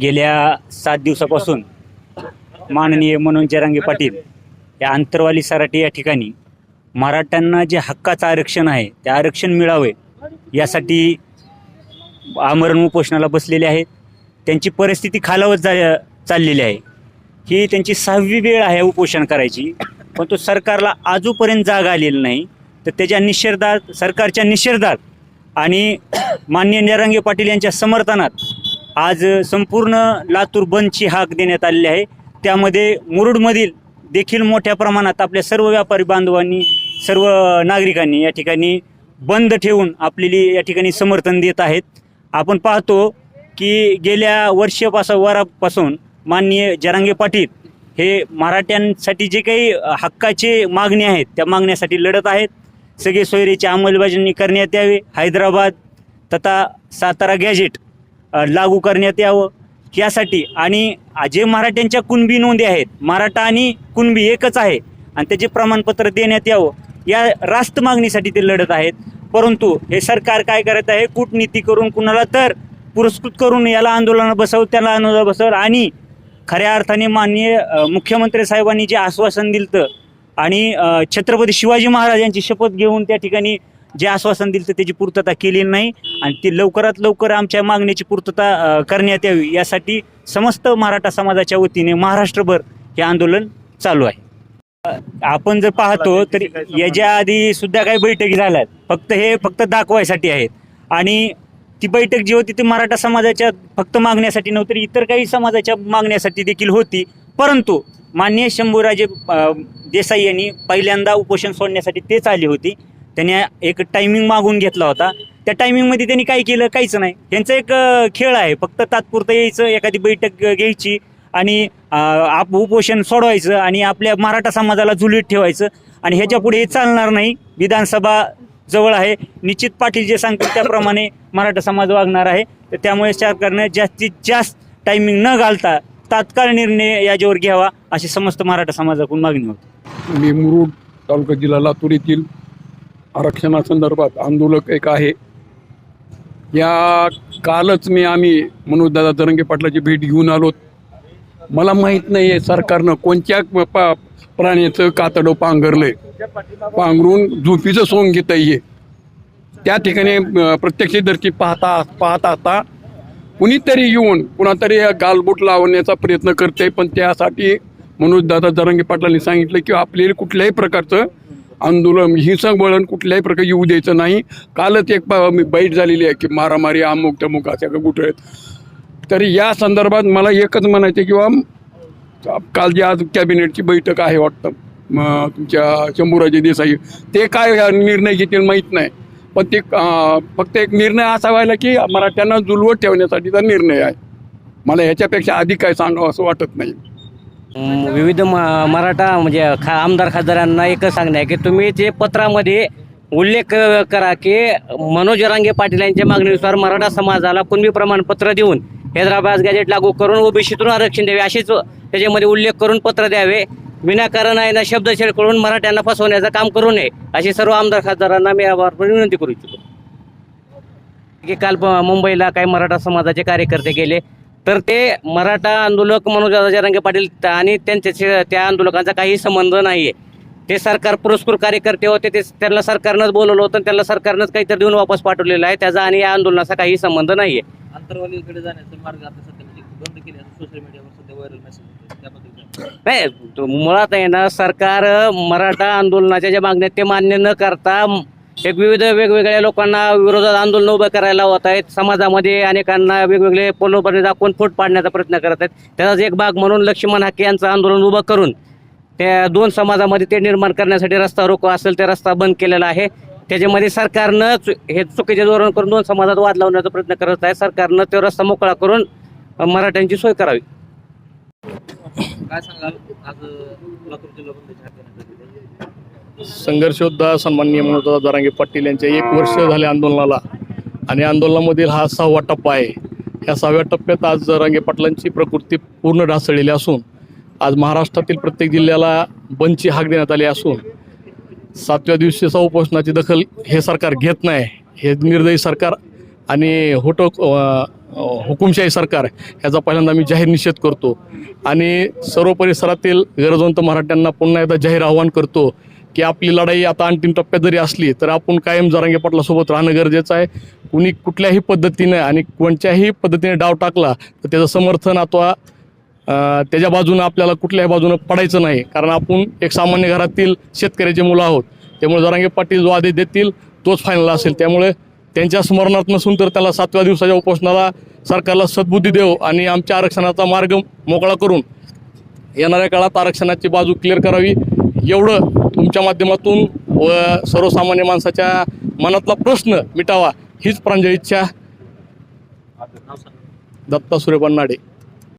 गेल्या सात दिवसापासून माननीय मनोज जरांगे पाटील या अंतरवाली सराटी या ठिकाणी मराठ्यांना जे हक्काचं आरक्षण आहे ते आरक्षण मिळावे यासाठी आमरण उपोषणाला बसलेले आहेत. त्यांची परिस्थिती खालावत जा चाललेली आहे. ही त्यांची सहावी वेळ आहे उपोषण करायची पण तो सरकारला आजूपर्यंत जागा आलेली नाही. तर त्याच्या निषेधात सरकारच्या निषेधात आणि मान्य निरंगे पाटील यांच्या समर्थनात आज संपूर्ण लातूर बंदची हाक देण्यात आलेली आहे. त्यामध्ये मुरुडमधील देखील मोठ्या प्रमाणात आपल्या सर्व व्यापारी बांधवांनी सर्व नागरिकांनी या ठिकाणी बंद ठेवून आपलेली या ठिकाणी समर्थन देत आहेत. आपण पाहतो की गेल्या वर्षापासून वरापासून माननीय जरांगे पाटील हे मराठ्यांसाठी जे काही हक्काचे मागणी आहेत त्या मागण्यासाठी लढत आहेत. सगळे सोयरीची अंमलबजावणी करण्यात यावे. हैदराबाद तथा सातारा गॅजेट लागू करण्यात यावं. यासाठी आणि जे मराठ्यांच्या कुणबी नोंदी आहेत मराठा आणि कुणबी एकच आहे आणि त्याचे प्रमाणपत्र देण्यात यावं. या रास्त मागणीसाठी ते लढत आहेत. परंतु हे सरकार काय करत आहे? कूटनीती करून कुणाला तर पुरस्कृत करून याला आंदोलन बसव त्याला आंदोलन बसव आणि खऱ्या अर्थाने माननीय मुख्यमंत्री साहेबांनी जे आश्वासन दिलं आणि छत्रपती शिवाजी महाराज यांची शपथ घेऊन त्या ठिकाणी जे आश्वासन दिलं त्याची पूर्तता केली नाही आणि ती लवकरात लवकर आमच्या मागणीची पूर्तता करण्यात यावी. यासाठी समस्त मराठा समाजाच्या वतीने महाराष्ट्रभर हे आंदोलन चालू आहे. आपण जर पाहतो तर याच्या आधी सुद्धा काही बैठकी झाल्यात. फक्त हे फक्त दाखवायसाठी आहेत. आणि ती बैठक जी होती ती मराठा समाजाच्या फक्त मागण्यासाठी नव्हती तर इतर काही समाजाच्या मागण्यासाठी देखील होती. परंतु माननीय शंभूराजे देसाई यांनी पहिल्यांदा उपोषण सोडण्यासाठी तेच आली होती. त्यांनी एक टायमिंग मागून घेतला होता. त्या टायमिंगमध्ये त्यांनी काय केलं काहीच नाही. त्यांचा एक खेळ आहे. फक्त तात्पुरतं यायचं एखादी बैठक घ्यायची आणि आप उपोषण सोडवायचं आणि आपल्या मराठा समाजाला जुलीत ठेवायचं. आणि ह्याच्या पुढे हे चालणार नाही. विधानसभा जवळ आहे. निश्चित पाटील जे सांगतात त्याप्रमाणे मराठा समाज वागणार आहे. तर त्यामुळे सरकारनं जास्तीत जास्त टायमिंग न घालता तात्काळ निर्णय याच्यावर घ्यावा अशी समस्त मराठा समाजाकडून मागणी होती. मी मुरुड तालुका जिल्हा लातूर येथील आरक्षणासंदर्भात आंदोलक एक आहे. या कालच मी आम्ही मनोजदादा तरंगे पाटलाची भेट घेऊन आलो. मला माहीत नाही आहे सरकारनं कोणत्या पा प्राण्याचं कातडं पांघरलंय. पांघरून झोपीचं सोंग घेत आहे त्या ठिकाणी प्रत्यक्षदर्शी पाहता पाहता आता कुणीतरी येऊन कुणातरी गालबोट लावण्याचा प्रयत्न करते पण त्यासाठी मनोजदादा जरंगे पाटलांनी सांगितलं की आपल्याला कुठल्याही प्रकारचं आंदोलन हिंसक वळण कुठल्याही प्रकारे येऊ द्यायचं नाही. कालच एक प- मी बैठ झालेली आहे की मारामारी अमुक तमुक अशा कुठे आहेत. तरी या संदर्भात मला एकच म्हणायचं किंवा काल जी आज कॅबिनेटची बैठक आहे वाटतं मग तुमच्या शंभूराजे देसाई ते काय निर्णय घेतील माहीत नाही. पण ते फक्त एक निर्णय असा व्हायला की मराठ्यांना जुलवत ठेवण्यासाठीचा निर्णय आहे. मला ह्याच्यापेक्षा अधिक काय सांगावं असं वाटत नाही. विविध म मराठा म्हणजे खा आमदार खासदारांना एकच सांगणं आहे की तुम्ही ते पत्रामध्ये उल्लेख करा की मनोज रांगे पाटील यांच्या मागणीनुसार मराठा समाजाला कुणबी प्रमाणपत्र देऊन हैदराबाद गॅजेट लागू करून ओबीसीतून आरक्षण द्यावे असेच त्याच्यामध्ये उल्लेख करून पत्र द्यावे. विनाकारण आहे ना शब्दछेड करून मराठ्यांना फसवण्याचं काम करू नये अशी सर्व आमदार खासदारांना मी आभारपणे विनंती करू इच्छितो. की काल प- मुंबईला काही मराठा समाजाचे कार्यकर्ते गेले. तर ते मराठा आंदोलक मनोज रंगे पाटील आणि त्यांच्या त्या आंदोलकांचा काही संबंध नाही आहे ते सरकार पुरस्कृत कार्यकर्ते होते ते त्यांना सरकारनंच बोलवलं होतं त्यांना सरकारनंच काहीतरी देऊन वापस पाठवलेलं आहे. त्याचा आणि या आंदोलनाचा काही संबंध नाही आहे आंतरवालीकडे जाण्याचा मार्ग आता सध्या म्हणजे बंद केले असं सोशल मीडियावर सध्या व्हायरल मेसेज होते त्याबद्दल काय? नाही तो मुळात आहे ना सरकार मराठा आंदोलनाच्या ज्या मागण्या ते मान्य न करता एक विविध वेगवेगळ्या लोकांना विरोधात आंदोलन उभं करायला होत आहेत. समाजामध्ये अनेकांना वेगवेगळे पोलोपणे दाखवून फूट पाडण्याचा प्रयत्न करत आहेत. त्याचाच एक भाग म्हणून लक्ष्मण हाके यांचं आंदोलन उभं करून त्या दोन समाजामध्ये ते निर्माण करण्यासाठी रस्ता रोको असेल ते रस्ता बंद केलेला आहे. त्याच्यामध्ये सरकारनं चु- हे चुकीचे धोरण करून दोन समाजात वाद लावण्याचा प्रयत्न करत आहे. सरकारनं तो रस्ता मोकळा करून मराठ्यांची सोय करावी. काय सांगाल? आज संघर्षोद्धा सन्माननीय मनोजदा जरांगे पाटील यांच्या एक वर्ष झाले आंदोलनाला. आणि आंदोलनामधील हा सहावा टप्पा आहे. या सहाव्या टप्प्यात आज जरांगे पाटलांची प्रकृती पूर्ण ढासळलेली असून आज महाराष्ट्रातील प्रत्येक जिल्ह्याला बंदची हाक देण्यात आली असून सातव्या दिवशीचा उपोषणाची दखल हे सरकार घेत नाही. हे निर्दयी सरकार आणि होटो हुकुमशाही सरकार आहे याचा पहिल्यांदा मी जाहीर निषेध करतो. आणि सर्व परिसरातील गरजवंत मराठ्यांना पुन्हा एकदा जाहीर आव्हान करतो की आपली लढाई आता अंतिम टप्प्यात जरी असली तर आपण कायम जरांगे पाटलासोबत राहणं गरजेचं आहे. कुणी कुठल्याही पद्धतीने आणि कोणत्याही पद्धतीने डाव टाकला तर त्याचं समर्थन अथवा त्याच्या बाजूनं आपल्याला कुठल्याही बाजूनं पडायचं नाही. कारण आपण एक सामान्य घरातील शेतकऱ्याचे मुलं आहोत. त्यामुळे जरांगे पाटील जो आदेश देतील तोच फायनल असेल. त्यामुळे त्यांच्या स्मरणात नसून तर त्याला सातव्या दिवसाच्या उपोषणाला सरकारला सद्बुद्धी देव आणि आमच्या आरक्षणाचा मार्ग मोकळा करून येणाऱ्या काळात आरक्षणाची बाजू क्लिअर करावी. एवढं तुमच्या माध्यमातून व सर्वसामान्य माणसाच्या मनातला प्रश्न मिटावा हीच प्रांजळ इच्छा. दत्ता सूर्यपण नाडे